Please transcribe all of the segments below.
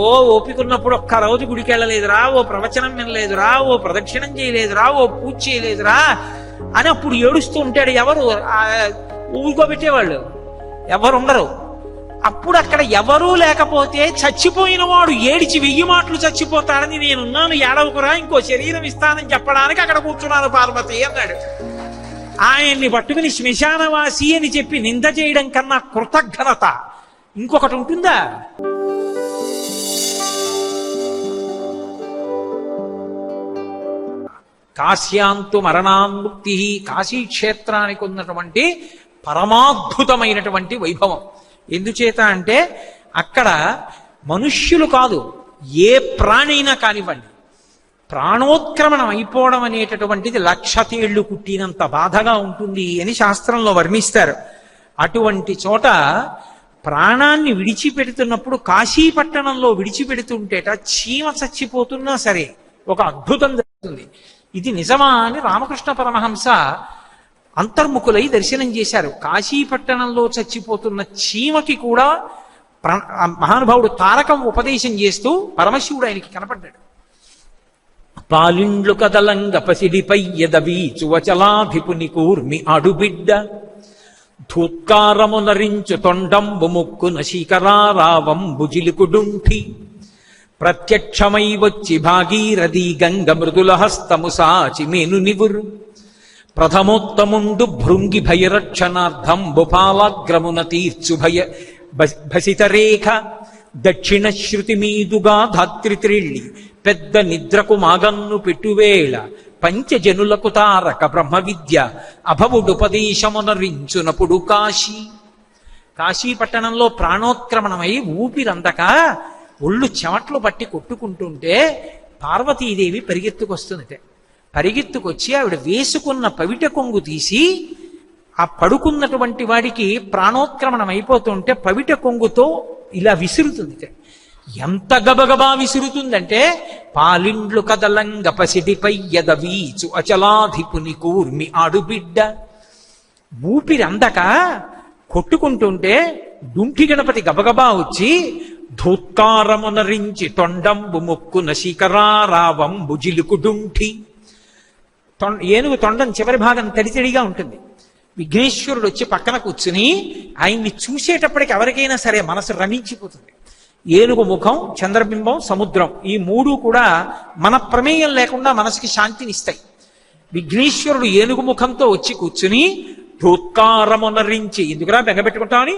ఓ ఓపికన్నప్పుడు ఒక్క రోజు గుడికి వెళ్ళలేదురా ఓ ప్రవచనం వినలేదురా ఓ ప్రదక్షిణం చేయలేదురా ఓ పూజ చేయలేదురా అని అప్పుడు ఏడుస్తూ ఉంటాడు ఎవరు? ఊరుకోబెట్టేవాళ్ళు. ఎవరు ఉండరు అప్పుడు అక్కడ ఎవరూ లేకపోతే చచ్చిపోయిన వాడు ఏడిచి వెయ్యి మాటలు చచ్చిపోతాడని నేనున్నాను ఏడవకురా ఇంకో శరీరం ఇస్తానని చెప్పడానికి అక్కడ కూర్చున్నాను పార్వతి అన్నాడు. ఆయన్ని పట్టుకుని శ్మశానవాసి అని చెప్పి నింద చేయడం కన్నా కృతజ్ఞత. ఇంకొకటి ఉంటుందా? కాశ్యాంతు మరణాన్ముక్తి కాశీ క్షేత్రానికి ఉన్నటువంటి పరమాద్భుతమైనటువంటి వైభవం. ఎందుచేత అంటే అక్కడ మనుష్యులు కాదు ఏ ప్రాణైనా కానివ్వండి ప్రాణోత్క్రమణం అయిపోవడం అనేటటువంటిది లక్ష తేళ్ళు కుట్టినంత బాధగా ఉంటుంది అని శాస్త్రంలో వర్ణిస్తారు. అటువంటి చోట ప్రాణాన్ని విడిచిపెడుతున్నప్పుడు కాశీ పట్టణంలో విడిచిపెడుతుంటేట చీమ చచ్చిపోతున్నా సరే ఒక అద్భుతం జరుగుతుంది. ఇది నిజమా అని రామకృష్ణ పరమహంస అంతర్ముఖులై దర్శనం చేశారు. కాశీపట్టణంలో చచ్చిపోతున్న చీమకి కూడా ప్ర- మహానుభావుడు తారకం ఉపదేశం చేస్తూ పరమశివుడు ఆయనకి కనపడ్డాడు. పాలిండ్లు కదలంగ పసిడిపై ఎదవీచువచలాధిపుని కూర్మి అడుబిడ్డ. ధూత్కారమునరించు తొండంబు ముక్కున శీకరారావంబు జిలుకుడుంఠి. ప్రత్యక్షమై వచ్చి భాగీరథి గంగ మృదుల హస్తము మేను ప్రథమోత్తముండు భృంగి భయరక్షణార్థం బుపాలాగ్రమున తీర్చు భయ భసితరేఖ. దక్షిణ శృతి మీదుగా ధాత్రిత్రిళ్ళి పెద్ద నిద్రకు మాగన్ను పెట్టువేళ పంచజనులకు తారక బ్రహ్మ విద్య అభవుడుపదేశమునరించునప్పుడు కాశీ. కాశీ పట్టణంలో ప్రాణోత్క్రమణమై ఊపిరందక ఒళ్ళు చెమట్లు పట్టి కొట్టుకుంటుంటే పార్వతీదేవి పరిగెత్తుకొస్తుందిట. పరిగెత్తుకొచ్చి ఆవిడ వేసుకున్న పవిట కొంగు తీసి ఆ పడుకున్నటువంటి వాడికి ప్రాణోత్క్రమణం అయిపోతుంటే పవిట కొంగుతో ఇలా విసురుతుంది ఎంత గబగబా విసురుతుందంటే పాలిండ్లు కదలంగ పసిడిపై ఎదవీచు అచలాధిపుని కూర్మి ఆడుబిడ్డ. ఊపిరి అందక కొట్టుకుంటుంటే డుంఠి గణపతి గబగబా వచ్చి ధూత్కారమునరించి తొండంబు ముక్కున శిఖరారావంబు జిలుకు డుంఠి తొం- ఏనుగు తొండం చివరి భాగం తడితడిగా ఉంటుంది. విఘ్నేశ్వరుడు వచ్చి పక్కన కూర్చుని ఆయన్ని చూసేటప్పటికి ఎవరికైనా సరే మనసు రమించిపోతుంది. ఏనుగు ముఖం చంద్రబింబం సముద్రం ఈ మూడు కూడా మన ప్రమేయం లేకుండా మనసుకి శాంతినిస్తాయి. విఘ్నేశ్వరుడు ఏనుగు ముఖంతో వచ్చి కూర్చుని ధూత్కారమునరించి ఎందుకురా బెంగపెట్టుకుంటామని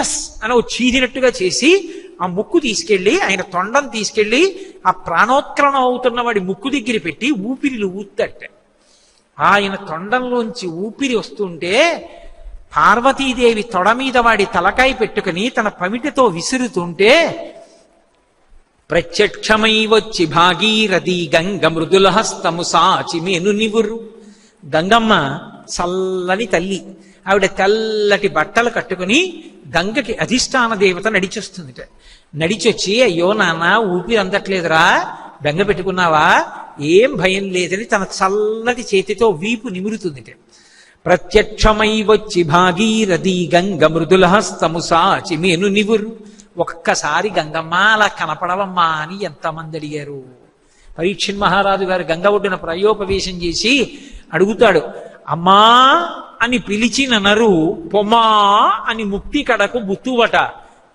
చస్ అని ఓ చీదినట్టుగా చేసి ఆ ముక్కు తీసుకెళ్ళి ఆయన తొండం తీసుకెళ్ళి ఆ ప్రాణోత్కరణం అవుతున్న వాడి ముక్కు దగ్గర పెట్టి ఊపిరిలు ఊత్తట ఆయన తొండంలోంచి ఊపిరి వస్తుంటే పార్వతీదేవి తొడ మీద వాడి తలకాయ పెట్టుకుని తన పమిటితో విసురుతుంటే ప్రత్యక్షమై వచ్చి భాగీరథి గంగ మృదుల హస్తము సాచి మేను నివురు. గంగమ్మ చల్లని తల్లి. ఆవిడ తెల్లటి బట్టలు కట్టుకుని గంగకి అధిష్టాన దేవత నడిచొస్తుందిట. నడిచొచ్చి అయ్యో నాన్న ఊపిరి అందట్లేదురా బెంగ పెట్టుకున్నావా? ఏం భయం లేదని తన చల్లటి చేతితో వీపు నిమురుతుందిట. ప్రత్యక్షమై వచ్చి భాగీరథి గంగ మృదుల హస్తము సాచి మేను నివురు. ఒక్కసారి గంగమ్మ అలా కనపడవమ్మా అని ఎంతమంది అడిగారు. పరీక్షన్ మహారాజు గారు గంగ ఒడ్డున ప్రయోపవేశం చేసి అడుగుతాడు అమ్మా అని పిలిచిన నరు పొమా అని ముక్తి కడకు బుత్తువట.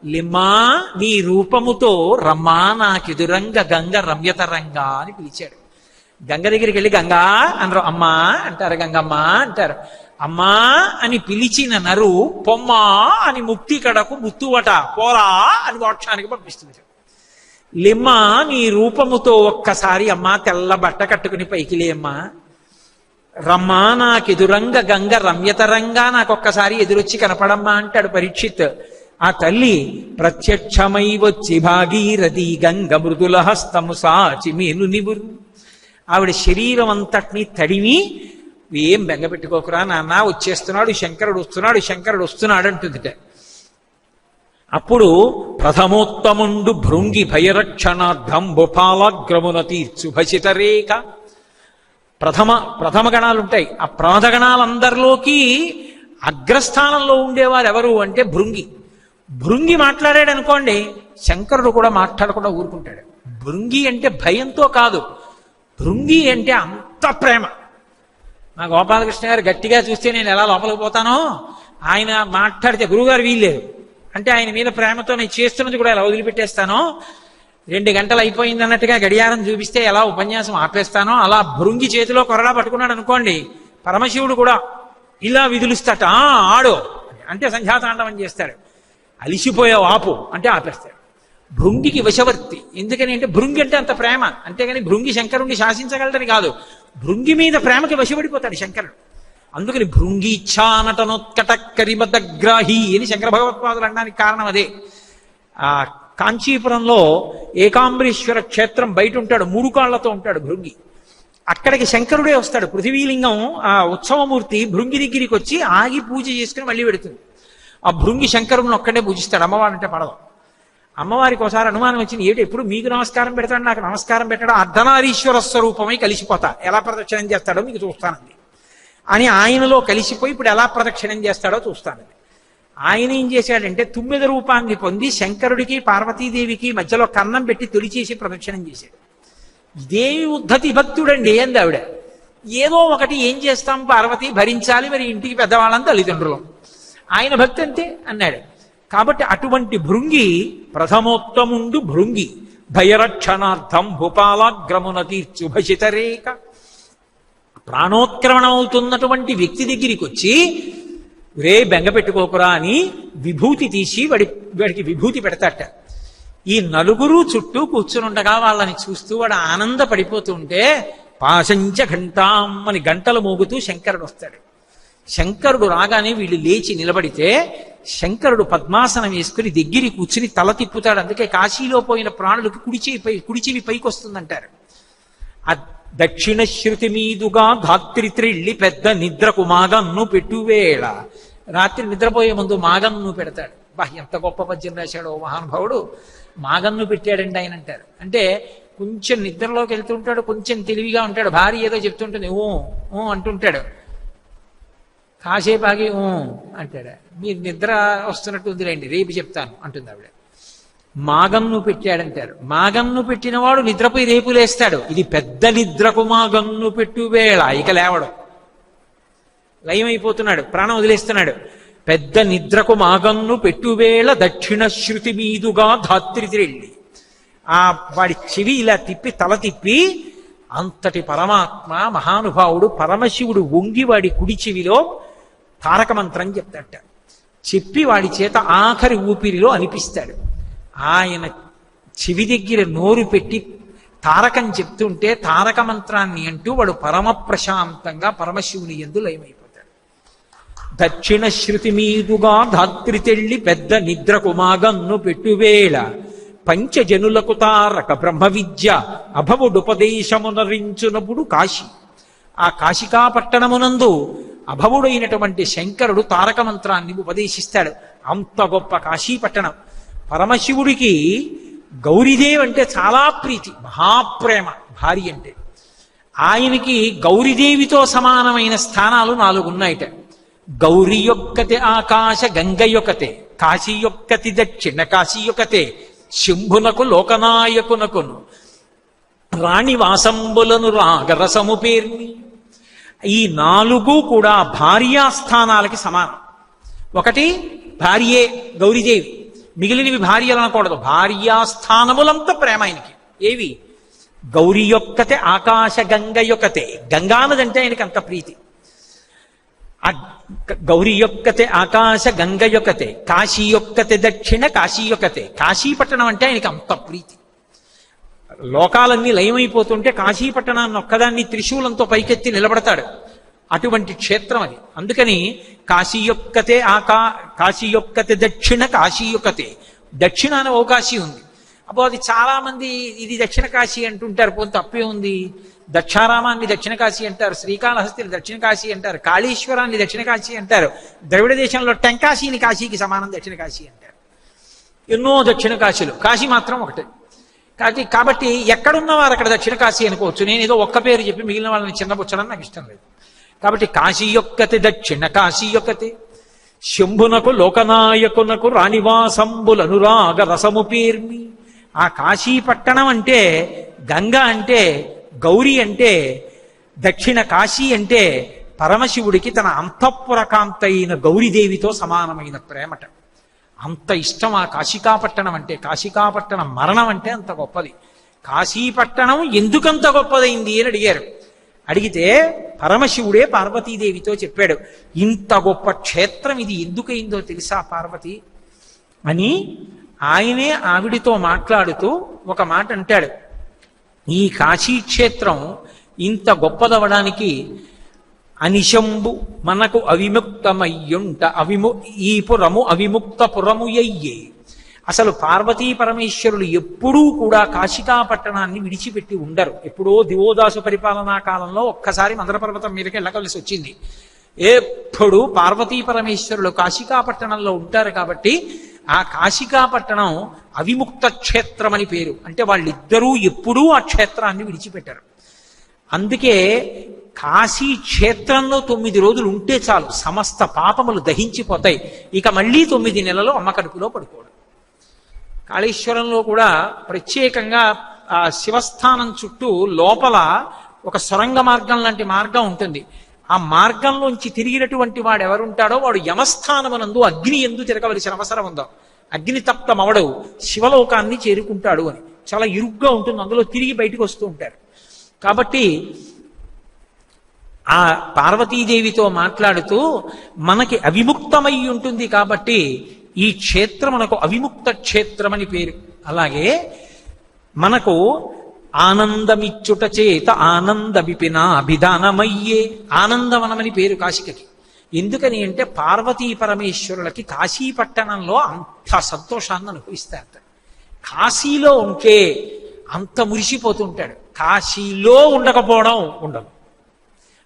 లిమ్మా నీ రూపముతో రమ్మా నాకెదురంగ గంగ రమ్యతరంగా అని పిలిచాడు. గంగ దగ్గరికి వెళ్ళి గంగా అనరు అమ్మా అంటారు గంగమ్మ అంటారు. అమ్మా అని పిలిచిన నరు పొమ్మా అని ముక్తి కడకు బుత్తువట. పోరా అని మోక్షానికి పంపిస్తుంది. లిమ్మ నీ రూపముతో ఒక్కసారి అమ్మా తెల్ల బట్ట కట్టుకుని పైకి లేమ్మా రమ్మా నాకెదురంగ గంగ రమ్యతరంగా నాకొక్కసారి ఎదురొచ్చి కనపడమ్మా అంటాడు పరీక్షిత్. ఆ తల్లి ప్రత్యక్షమై వచ్చి భాగీరథి గంగ మృదుల హస్తము సాచి మేలు నివురు. ఆవిడ శరీరం అంతటిని తడిమి ఏం బెంగపెట్టుకోకురా నాన్న వచ్చేస్తున్నాడు శంకరుడు వస్తున్నాడు శంకరుడు వస్తున్నాడు అంటుందిట అప్పుడు ప్రథమోత్తముండు భృంగి భయరక్షణార్థం భూపాలాగ్రమున తీర్చు భసితరేఖ ప్రథమ ప్రథమ గణాలు ఉంటాయి ఆ ప్రమథ గణాలందరిలోకి అగ్రస్థానంలో ఉండేవారు ఎవరు అంటే భృంగి. భృంగి మాట్లాడాడు అనుకోండి శంకరుడు కూడా మాట్లాడకుండా ఊరుకుంటాడు. భృంగి అంటే భయంతో కాదు. భృంగి అంటే అంత ప్రేమ. మా గోపాలకృష్ణ గారు గట్టిగా చూస్తే నేను ఎలా లోపలికి పోతానో ఆయన మాట్లాడితే గురువుగారు వీల్లేదు. అంటే ఆయన మీద ప్రేమతో నేను చేస్తున్నది కూడా ఎలా వదిలిపెట్టేస్తానో రెండు గంటలు అయిపోయింది అన్నట్టుగా గడియారం చూపిస్తే ఎలా ఉపన్యాసం ఆపేస్తానో అలా భృంగి చేతిలో కొరడా పట్టుకున్నాడు అనుకోండి పరమశివుడు కూడా ఇలా విధులుస్తాట ఆడు అంటే సంధ్యాతాండవం చేస్తాడు. అలిసిపోయావు ఆపు అంటే ఆపేస్తాడు. భృంగికి వశవర్తి ఎందుకని అంటే భృంగి అంటే అంత ప్రేమ అంతేగాని భృంగి శంకరుణ్ణి శాసించగలడని కాదు. భృంగి మీద ప్రేమకి వశపడిపోతాడు శంకరుడు. అందుకని భృంగి ఇచ్చానటనోత్కట కరిమదగ్రాహి అని శంకర భగవత్పాదులు అనడానికి కారణం అదే. ఆ కాంచీపురంలో ఏకాంబరీశ్వర క్షేత్రం బయట ఉంటాడు మూడు కాళ్ళతో ఉంటాడు భృంగి. అక్కడికి శంకరుడే వస్తాడు పృథివీలింగం ఆ ఉత్సవమూర్తి భృంగి దగ్గరికి వచ్చి ఆగి పూజ చేసుకుని మళ్ళీ పెడుతుంది. ఆ భృంగి శంకరుని ఒక్కడే పూజిస్తాడు అమ్మవారంటే పడదు. అమ్మవారికి ఒకసారి అనుమానం వచ్చింది ఏంటి ఎప్పుడు మీకు నమస్కారం పెడతాడు నాకు నమస్కారం పెట్టాడు అర్ధనారీశ్వర స్వరూపమై కలిసిపోతా ఎలా ప్రదక్షిణం చేస్తాడో మీకు చూస్తానండి అని ఆయనలో కలిసిపోయి ఇప్పుడు ఎలా ప్రదక్షిణం చేస్తాడో చూస్తానండి ఆయన ఏం చేశాడంటే తుమ్మిద రూపాన్ని పొంది శంకరుడికి పార్వతీదేవికి మధ్యలో కన్నం పెట్టి తొలిచేసి ప్రదక్షిణం చేశాడు. ఇదేమి ఉద్ధతి భక్తుడండి ఏంది ఆవిడ. ఏదో ఒకటి ఏం చేస్తాం? పార్వతి భరించాలి మరి ఇంటికి పెద్దవాళ్ళని తల్లిదండ్రులు. ఆయన భక్తి అంతే అన్నాడు. కాబట్టి అటువంటి భృంగి ప్రథమోత్తముండు భృంగి భయరక్షణార్థం భూపాలాగ్రమున తీర్చుభషితరేక ప్రాణోత్క్రమణం అవుతున్నటువంటి వ్యక్తి దగ్గరికి వచ్చి రే బెంగ పెట్టుకోకురా అని విభూతి తీసి వాడి వాడికి విభూతి పెడతాట. ఈ నలుగురు చుట్టూ కూర్చునుండగా వాళ్ళని చూస్తూ వాడు ఆనంద పడిపోతుంటే పాశంచ ఘంటాం అని గంటలు మోగుతూ శంకరుడు వస్తాడు. శంకరుడు రాగానే వీళ్ళు లేచి నిలబడితే శంకరుడు పద్మాసనం వేసుకుని దగ్గరికి కూర్చుని తల తిప్పుతాడు. అందుకే కాశీలో పోయిన ప్రాణులకు కుడిచి పై కుడిచివి పైకి వస్తుందంటారు ఆ దక్షిణ శృతి మీదుగా ధాత్రి త్రిళ్ళి పెద్ద నిద్రకు మాగన్ను పెట్టువేళ రాత్రి నిద్రపోయే ముందు మాగన్ను పెడతాడు. బా ఎంత గొప్ప పద్యం రాశాడో మహానుభావుడు. మాగన్ను పెట్టాడండి ఆయన అంటారు. అంటే కొంచెం నిద్రలోకి వెళ్తుంటాడు కొంచెం తెలివిగా ఉంటాడు. భార్య ఏదో చెప్తుంటుంది. ఓ ఓ అంటుంటాడు. కాసేపు ఆగి ఊ అంటాడు. మీరు నిద్ర వస్తున్నట్టు ఉందిలేండి రేపు చెప్తాను అంటుంది ఆవిడ. మాగన్ను పెట్టాడంటారు. మాగన్ను పెట్టినవాడు నిద్రపోయి రేపు లేస్తాడు. ఇది పెద్ద నిద్రకు మాగన్ను పెట్టు వేళ. ఇక లేవడం. లయమైపోతున్నాడు ప్రాణం వదిలేస్తున్నాడు. పెద్ద నిద్రకు మాగన్ను పెట్టువేళ దక్షిణ శృతి మీదుగా ధాత్రి తిరిగి. ఆ వాడి చెవి ఇలా తిప్పి తల తిప్పి అంతటి పరమాత్మ మహానుభావుడు పరమశివుడు వంగి వాడి కుడి చెవిలో తారక మంత్రం చెప్తాట. చెప్పి వాడి చేత ఆఖరి ఊపిరిలో అనిపిస్తాడు. ఆయన చెవి దగ్గర నోరు పెట్టి తారకం చెప్తుంటే తారక మంత్రాన్ని అంటూ వాడు పరమ ప్రశాంతంగా పరమశివుని ఎందు లయమైపోతాడు. దక్షిణ శృతి మీదుగా ధాత్రి తెళ్ళి పెద్ద నిద్రకు మాగన్ను పెట్టువేళ. పంచజనులకు తారక బ్రహ్మ విద్య అభవుడుపదేశమునరించునప్పుడు కాశీ. ఆ కాశికా పట్టణమునందు అభవుడైనటువంటి శంకరుడు తారక మంత్రాన్ని ఉపదేశిస్తాడు. అంత గొప్ప కాశీ పట్టణం పరమశివుడికి గౌరీదేవి అంటే చాలా ప్రీతి మహాప్రేమ భార్య అంటే. ఆయనకి గౌరీదేవితో సమానమైన స్థానాలు నాలుగు ఉన్నాయిట యొక్కతే ఆకాశ గంగ యొక్కతే కాశీ యొక్కతి దక్షిణ కాశీ యొక్కతే శంభునకు లోకనాయకునకును రాణి వాసంబులను రాగరసము పేర్ని ఈ నాలుగు కూడా భార్యాస్థానాలకి సమానం ఒకటి భార్యే గౌరీదేవి మిగిలినవి భార్యలు అనకూడదు భార్యాస్థానములంత ప్రేమ ఆయనకి ఏవి గౌరీ యొక్కతే ఆకాశ గంగ యొక్కతే గంగానదంటే ఆయనకి అంత ప్రీతి ఆ గౌరీ యొక్కతే ఆకాశ గంగ యొక్కతే కాశీ యొక్కతే దక్షిణ కాశీ యొక్కతే. కాశీపట్టణం అంటే ఆయనకి అంత ప్రీతి. లోకాలన్నీ లయమైపోతుంటే కాశీపట్టణాన్ని ఒక్కదాన్ని త్రిశూలంతో పైకెత్తి నిలబడతాడు. అటువంటి క్షేత్రం అది. అందుకని కాశీ యొక్కతే ఆకా కాశీ యొక్కతే దక్షిణ కాశీ యొక్కతే. దక్షిణాన ఓ కాశీ ఉంది. అబ్బో అది చాలామంది ఇది దక్షిణ కాశీ అంటుంటారు పోతే తప్పే ఉంది. దక్షారామాన్ని దక్షిణ కాశీ అంటారు శ్రీకాళహస్తిని దక్షిణ కాశీ అంటారు కాళేశ్వరాన్ని దక్షిణ కాశీ అంటారు ద్రవిడ దేశంలో టెంకాశీని కాశీకి సమానం దక్షిణ కాశీ అంటారు. ఎన్నో దక్షిణ కాశీలు కాశీ మాత్రం ఒకటే. కాబట్టి కాబట్టి ఎక్కడున్నవారు అక్కడ దక్షిణ కాశీ అనుకోవచ్చు. నేను ఏదో ఒక్క పేరు చెప్పి మిగిలిన వాళ్ళని చిన్నపుచ్చడం నాకు ఇష్టం లేదు. కాబట్టి కాశీ యొక్కతి దక్షిణ కాశీ యొక్కతి. శంభునకు లోకనాయకునకు రాణివాసంబులనురాగ రసము పేర్మి. ఆ కాశీ పట్టణం అంటే గంగ అంటే గౌరీ అంటే దక్షిణ కాశీ అంటే పరమశివుడికి తన అంతఃపురకాంత అయిన గౌరీదేవితో సమానమైన ప్రేమట. అంత ఇష్టం ఆ కాశికాపట్టణం అంటే కాశికాపట్టణం మరణం అంటే అంత గొప్పది. కాశీపట్టణం ఎందుకంత గొప్పదైంది అని అడిగారు. అడిగితే పరమశివుడే పార్వతీదేవితో చెప్పాడు ఇంత గొప్ప క్షేత్రం ఇది ఎందుకైందో తెలుసా పార్వతి? అని ఆయనే ఆవిడితో మాట్లాడుతూ ఒక మాట అంటాడు. ఈ కాశీ క్షేత్రం ఇంత గొప్పదవడానికి అనిశంబు మనకు అవిముక్తమయ్యుంట అవిము ఈ పురము అవిముక్త పురము అయ్యే అసలు పార్వతీ పరమేశ్వరులు ఎప్పుడూ కూడా కాశికా పట్టణాన్ని విడిచిపెట్టి ఉండరు. ఎప్పుడో దివోదాసు పరిపాలనా కాలంలో ఒక్కసారి మందరపర్వతం మీదకి వెళ్ళకలిసి వచ్చింది. ఎప్పుడు పార్వతీ పరమేశ్వరులు కాశికా పట్టణంలో ఉంటారు కాబట్టి ఆ కాశికా పట్టణం అవిముక్త క్షేత్రం అని పేరు. అంటే వాళ్ళిద్దరూ ఎప్పుడూ ఆ క్షేత్రాన్ని విడిచిపెట్టారు. అందుకే కాశీ క్షేత్రంలో తొమ్మిది రోజులు ఉంటే చాలు. సమస్త పాపములు దహించిపోతాయి. ఇక మళ్ళీ తొమ్మిది నెలలు అమ్మ కడుపులో పడుకోవడం. కాళేశ్వరంలో కూడా ప్రత్యేకంగా ఆ శివస్థానం చుట్టూ లోపల ఒక సొరంగ మార్గం లాంటి మార్గం ఉంటుంది. ఆ మార్గంలోంచి తిరిగినటువంటి వాడు ఎవరుంటాడో వాడు యమస్థానమనందు అగ్ని ఎందు తిరగవలసిన అవసరం ఉందో. అగ్ని తప్తమవడు శివలోకాన్ని చేరుకుంటాడు అని. చాలా ఇరుగ్గా ఉంటుంది. అందులో తిరిగి బయటకు వస్తూ ఉంటారు కాబట్టి ఆ పార్వతీదేవితో మాట్లాడుతూ మనకి అవిముక్తమై ఉంటుంది కాబట్టి ఈ క్షేత్రం మనకు అవిముక్త క్షేత్రం అని పేరు. అలాగే మనకు ఆనందమిచ్చుట చేత ఆనంద విపిన అభిధానమయ్యే ఆనందవనమని పేరు కాశికకి. ఎందుకని అంటే పార్వతీ పరమేశ్వరులకి కాశీ పట్టణంలో అంత సంతోషాన్ని అనుభవిస్తారట. కాశీలో ఉంటే అంత మురిసిపోతుంటాడు. కాశీలో ఉండకపోవడం ఉండదు.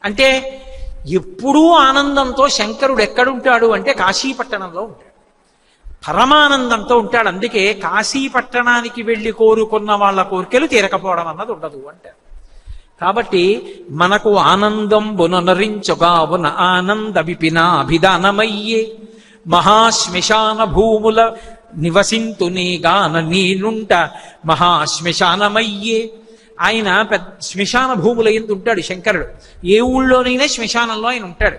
అంటే ఎప్పుడూ ఆనందంతో శంకరుడు ఎక్కడుంటాడు అంటే కాశీ పట్టణంలో ఉంటాడు. పరమానందంతో ఉంటాడు. అందుకే కాశీ పట్టణానికి వెళ్ళి కోరుకున్న వాళ్ళ కోరికలు తీరకపోవడం అన్నది ఉండదు అంటారు. కాబట్టి మనకు ఆనందం బునరించుగావున ఆనంద విపిన అభిధానమయ్యే మహాశ్మశాన భూముల నివసింతు గాన నీనుంట మహాశ్మశానమయ్యే. ఆయన పెద్ద శ్మశాన భూముల ఎందు ఉంటాడు శంకరుడు? ఏ ఊళ్ళోనైనా శ్మశానంలో ఆయన ఉంటాడు.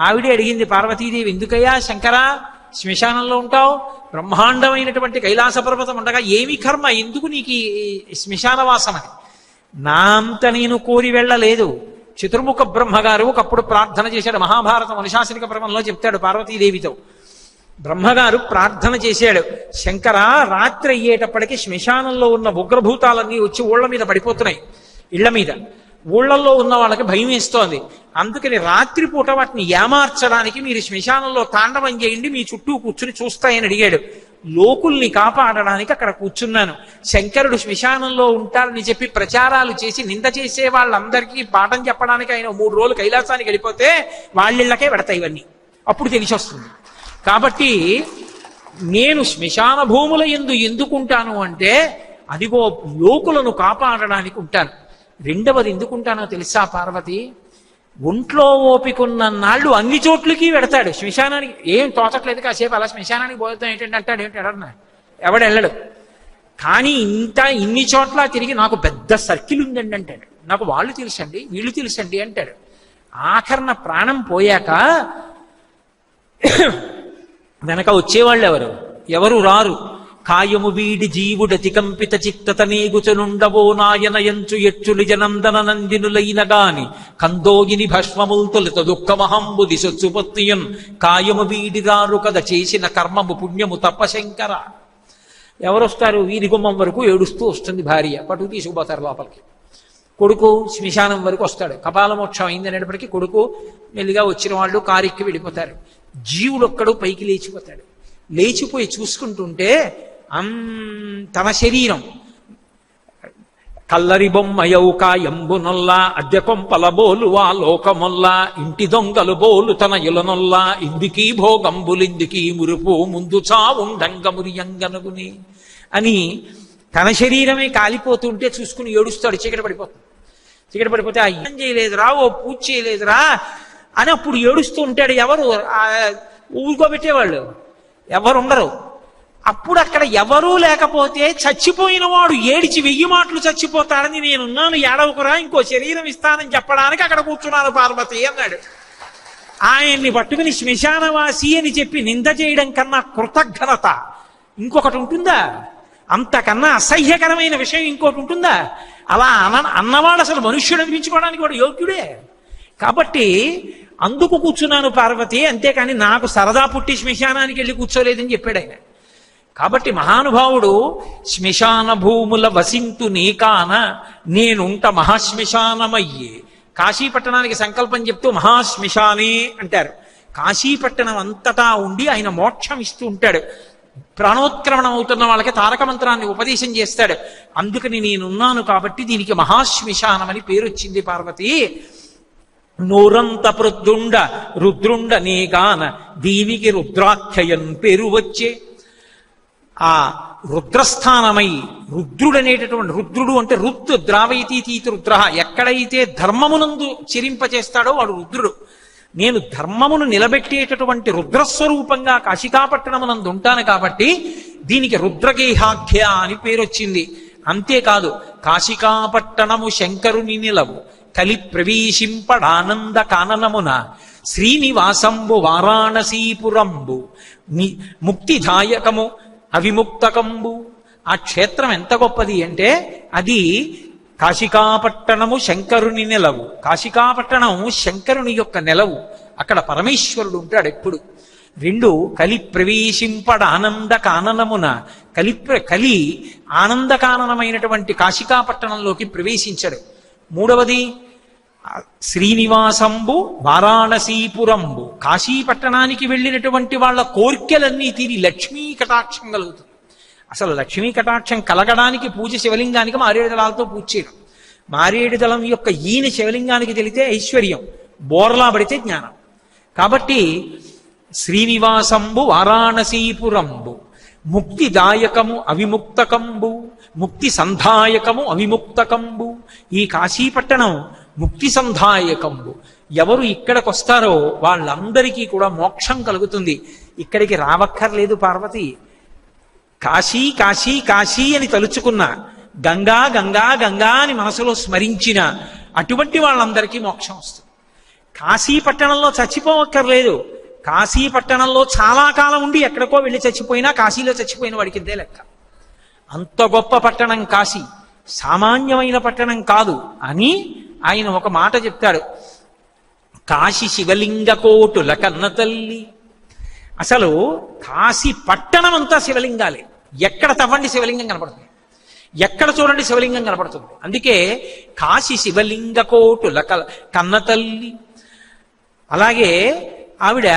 ఆవిడే అడిగింది పార్వతీదేవి ఎందుకయ్యా శంకరా? శ్మశానంలో ఉంటావు? బ్రహ్మాండమైనటువంటి కైలాస పర్వతం ఉండగా ఏమి కర్మ? ఎందుకు నీకు శ్మశానవాసం అని నా అంత నేను కోరి వెళ్ళలేదు. చతుర్ముఖ బ్రహ్మగారు ఒకప్పుడు ప్రార్థన చేశాడు. మహాభారతం అనుశాసనిక పర్వంలో చెప్తాడు పార్వతీదేవితో. బ్రహ్మగారు ప్రార్థన చేశాడు. శంకర రాత్రి అయ్యేటప్పటికి శ్మశానంలో ఉన్న ఉగ్రభూతాలన్నీ వచ్చి ఊళ్ళ మీద పడిపోతున్నాయి. ఇళ్ళ మీద. ఊళ్ళల్లో ఉన్న వాళ్ళకి భయం వేస్తోంది. అందుకని రాత్రిపూట వాటిని ఏమార్చడానికి మీరు శ్మశానంలో తాండవం చేయండి మీ చుట్టూ కూర్చుని చూస్తాయని అడిగాడు. లోకుల్ని కాపాడడానికి అక్కడ కూర్చున్నాను. శంకరుడు శ్మశానంలో ఉంటారని చెప్పి ప్రచారాలు చేసి నింద చేసే వాళ్ళందరికీ పాఠం చెప్పడానికి ఆయన మూడు రోజులు కైలాసానికి వెళ్ళిపోతే వాళ్ళిళ్ళకే పెడతాయి ఇవన్నీ. అప్పుడు తెలిసి వస్తుంది. కాబట్టి నేను శ్మశాన భూముల ఎందు ఎందుకుంటాను అంటే అదిగో లోకులను కాపాడడానికి ఉంటాను. రెండవది ఎందుకుంటానో తెలుసా పార్వతి? ఒంట్లో ఓపికన్న నాళ్ళు అన్ని చోట్లకి వెడతాడు శ్మశానానికి ఏం తోచట్లేదు కాసేపు అలా శ్మశానానికి పోతాం ఏంటంటే అంటాడు ఏంటి అడన్నా ఎవడు వెళ్ళడు. కానీ ఇంత ఇన్ని చోట్ల తిరిగి నాకు పెద్ద సర్కిల్ ఉందండి అంటాడు. నాకు వాళ్ళు తెలుసండి వీళ్ళు తెలుసండి అంటాడు. ఆఖరణ ప్రాణం పోయాక వెనక వచ్చేవాళ్ళు ఎవరు? ఎవరు రారు? కాయము వీడి జీవుడతి కంపిత చిత్తత నేగుచనుండవో నాయనయంచు ఎచ్చులి జనందన నందినులైన గాని కందోగిని భస్మముల్ తొలుత దుఃఖమహంబు దిశొచ్చుపత్తియన్ కాయము వీడి కద చేసిన కర్మము పుణ్యము తప్పశంకర. ఎవరొస్తారు? వీరి గుమ్మం వరకు ఏడుస్తూ వస్తుంది భార్య. పట్టుకు తీసుకుపోతారు లోపలికి. కొడుకు శ్మశానం వరకు వస్తాడు. కపాలమోక్షం అయింది కొడుకు మెల్లిగా వచ్చిన వాళ్ళు కారెక్కి వెళ్ళిపోతారు. జీవుడు ఒక్కడు పైకి లేచిపోతాడు. లేచిపోయి చూసుకుంటుంటే అంతమ తన శరీరం కల్లరి బొమ్మయౌ ఎంబునొల్లా అద్దె కొంపల బోలు లోకమొల్లా ఇంటి దొంగలు బోలు తన ఇలనొల్లా ఇందుకీ భోగంబులిందుకీ మురుపు ముందు చావుండంగమురియంగనుగుని అని తన శరీరమే కాలిపోతుంటే చూసుకుని ఏడుస్తాడు చీకటి పడిపోతుంది చీకటి పడిపోతే ఆ ఏం చేయలేదురా ఓ పూజ చేయలేదురా అని అప్పుడు ఏడుస్తూ ఉంటాడు ఎవరు ఊరుకోబెట్టేవాళ్ళు ఎవరు ఉండరు అప్పుడు అక్కడ ఎవరూ లేకపోతే చచ్చిపోయిన వాడు ఏడిచి వెయ్యి మాటలు చచ్చిపోతాడని నేనున్నాను ఏడవకురా ఇంకో శరీరం ఇస్తానని చెప్పడానికి అక్కడ కూర్చున్నాను పార్వతి అన్నాడు. ఆయన్ని పట్టుకుని శ్మశానవాసి అని చెప్పి నింద చేయడం కన్నా కృతజ్ఞత. ఇంకొకటి ఉంటుందా? అంతకన్నా అసహ్యకరమైన విషయం ఇంకోటి ఉంటుందా? అలా అన అన్నవాడు అసలు మనుష్యుడు అనిపించుకోవడానికి వాడు యోగ్యుడే. కాబట్టి అందుకు కూర్చున్నాను పార్వతి అంతేకాని నాకు సరదా పుట్టి శ్మశానానికి వెళ్ళి కూర్చోలేదని చెప్పాడు ఆయన. కాబట్టి మహానుభావుడు శ్మశాన భూముల వసింతు నీకాన నేనుంట మహాశ్మశానమయ్యే. కాశీపట్టణానికి సంకల్పం చెప్తూ మహాశ్మశానే అంటారు. కాశీపట్టణం అంతటా ఉండి ఆయన మోక్షం ఇస్తూ ఉంటాడు. ప్రాణోత్క్రమణం అవుతున్న వాళ్ళకి తారక మంత్రాన్ని ఉపదేశం చేస్తాడు. అందుకని నేనున్నాను కాబట్టి దీనికి మహాశ్మశానం అని పేరు వచ్చింది పార్వతి. నూరంత ప్రొద్దుండ రుద్రుండ నీగాన దీనికి రుద్రాఖ్యయన్ పేరు వచ్చే. ఆ రుద్రస్థానమై రుద్రుడనేటటువంటి రుద్రుడు అంటే రుత్ ద్రావైతీ తీతి రుద్ర ఎక్కడైతే ధర్మమునందు చెరింపచేస్తాడో వాడు రుద్రుడు. నేను ధర్మమును నిలబెట్టేటటువంటి రుద్రస్వరూపంగా కాశికాపట్టణమునందు ఉంటాను కాబట్టి దీనికి రుద్రగేహాఖ్య అని పేరు వచ్చింది అంతేకాదు కాశికాపట్టణము శంకరుని నిలవు. కలి ప్రవేశింపడానంద కాననమున శ్రీనివాసంబు వారాణసీపురంబు ముక్తిదాయకము అవిముక్తకంబు. ఆ క్షేత్రం ఎంత గొప్పది అంటే అది కాశికాపట్టణము శంకరుని నెలవు. కాశికాపట్టణం శంకరుని యొక్క నెలవు. అక్కడ పరమేశ్వరుడు ఉంటాడు ఎప్పుడు. రెండు కలి ప్రవేశింపడ ఆనంద కాననమున కలి ప్ర- కలి ఆనందకాననమైనటువంటి కాశికాపట్టణంలోకి ప్రవేశించడు. మూడవది శ్రీనివాసంబు వారాణసీపురంబు. కాశీపట్టణానికి వెళ్ళినటువంటి వాళ్ళ కోర్కెలన్నీ తీరి లక్ష్మీ కటాక్షం కలుగుతుంది. అసలు లక్ష్మీ కటాక్షం కలగడానికి పూజ శివలింగానికి మారేడు దళాలతో పూజ చేయడం. మారేడు దళం యొక్క ఈయన శివలింగానికి తెలితే ఐశ్వర్యం బోర్లా పడితే జ్ఞానం. కాబట్టి శ్రీనివాసంబు వారాణసీపురంబు ముక్తిదాయకము అవిముక్తకంబు ముక్తి సంధాయకము అవిముక్తకంబు. ఈ కాశీపట్టణం ముక్తి సంధాయకంబు ఎవరు ఇక్కడికి వస్తారో వాళ్ళందరికీ కూడా మోక్షం కలుగుతుంది. ఇక్కడికి రావక్కర్లేదు పార్వతి. కాశీ కాశీ కాశీ అని తలుచుకున్న గంగా గంగా గంగా అని మనసులో స్మరించిన అటువంటి వాళ్ళందరికీ మోక్షం వస్తుంది. కాశీ పట్టణంలో చచ్చిపోవక్కర్లేదు. కాశీ పట్టణంలో చాలా కాలం ఉండి ఎక్కడికో వెళ్ళి చచ్చిపోయినా కాశీలో చచ్చిపోయిన వాడికి ఇదే లెక్క. అంత గొప్ప పట్టణం కాశీ. సామాన్యమైన పట్టణం కాదు. అని ఆయన ఒక మాట చెప్తాడు. కాశీ శివలింగ కోటుల కన్న తల్లి. అసలు కాశీ పట్టణం అంతా శివలింగాలే. ఎక్కడ తవ్వండి శివలింగం కనపడుతుంది. ఎక్కడ చూడండి శివలింగం కనపడుతుంది. అందుకే కాశీ శివలింగ కోటుల కన్న తల్లి. అలాగే ఆవిడ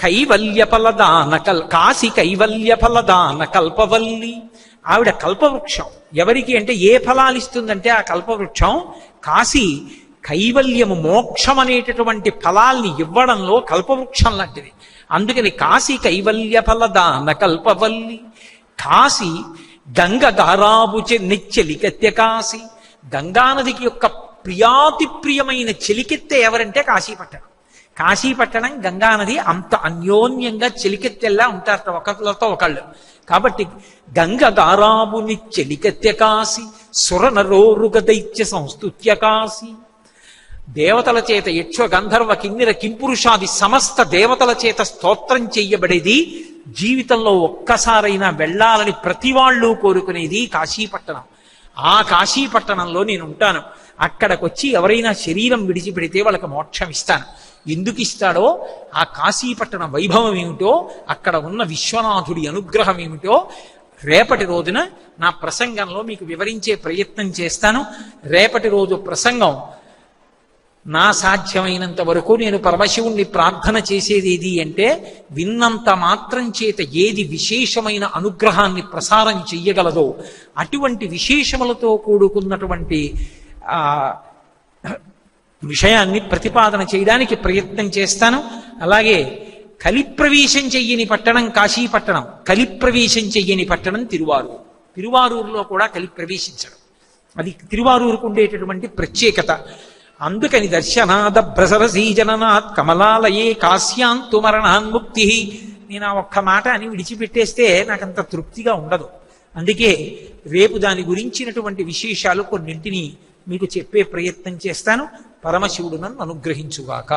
కైవల్య ఫలదాన కల్ కాశీ కైవల్య ఫలదాన కల్పవల్లి. ఆవిడ కల్పవృక్షం. ఎవరికి అంటే ఏ ఫలాలు ఇస్తుందంటే ఆ కల్పవృక్షం కాశీ కైవల్యము మోక్షం అనేటటువంటి ఫలాల్ని ఇవ్వడంలో కల్పవృక్షం లాంటిది. అందుకని కాశీ కైవల్య ఫలదాన కల్పవల్లి కాశీ గంగ గారాబు నిచ్చెలికెత్తె కాశీ. గంగానదికి యొక్క ప్రియాతి ప్రియమైన చెలికెత్తె ఎవరంటే కాశీపట్టణం. కాశీపట్టణం గంగానది అంత అన్యోన్యంగా చెలికెత్తెల్లా ఉంటారట ఒకళ్ళతో ఒకళ్ళు. కాబట్టి గంగ గారాబుని చెలికెత్తె కాశీ సురనరోరుగ దైత్య సంస్తుత్య కాశీ. దేవతల చేత యక్ష గంధర్వ కిన్నెర కింపురుషాది సమస్త దేవతల చేత స్తోత్రం చెయ్యబడేది జీవితంలో ఒక్కసారైనా వెళ్ళాలని ప్రతి వాళ్ళు కోరుకునేది కాశీపట్టణం. ఆ కాశీపట్టణంలో నేను ఉంటాను అక్కడికొచ్చి ఎవరైనా శరీరం విడిచిపెడితే వాళ్ళకి మోక్షం ఇస్తాను ఎందుకు ఇస్తాడో ఆ కాశీపట్టణ వైభవం ఏమిటో అక్కడ ఉన్న విశ్వనాథుడి అనుగ్రహం ఏమిటో రేపటి రోజున నా ప్రసంగంలో మీకు వివరించే ప్రయత్నం చేస్తాను. రేపటి రోజు ప్రసంగం నా సాధ్యమైనంత వరకు నేను పరమశివుణ్ణి ప్రార్థన చేసేది ఏది అంటే విన్నంత మాత్రం చేత ఏది విశేషమైన అనుగ్రహాన్ని ప్రసారం చెయ్యగలదో అటువంటి విశేషములతో కూడుకున్నటువంటి విషయాన్ని ప్రతిపాదన చేయడానికి ప్రయత్నం చేస్తాను. అలాగే కలిప్రవేశం చెయ్యని పట్టణం కాశీ పట్టణం కలిప్రవేశం చెయ్యని పట్టణం తిరువారూరు. తిరువారూరులో కూడా కలిప్రవేశించడం. అది తిరువారూరుకు ఉండేటటువంటి ప్రత్యేకత. అందుకని దర్శనాద భ్రసరసీజననాత్ కమలాలయే కాశ్యాంతు మరణాన్ముక్తి నేను ఆ ఒక్క మాట అని విడిచిపెట్టేస్తే నాకంత తృప్తిగా ఉండదు. అందుకే రేపు దాని గురించినటువంటి విశేషాలు కొన్నింటిని మీకు చెప్పే ప్రయత్నం చేస్తాను. పరమశివుడు నన్ను అనుగ్రహించుగాక.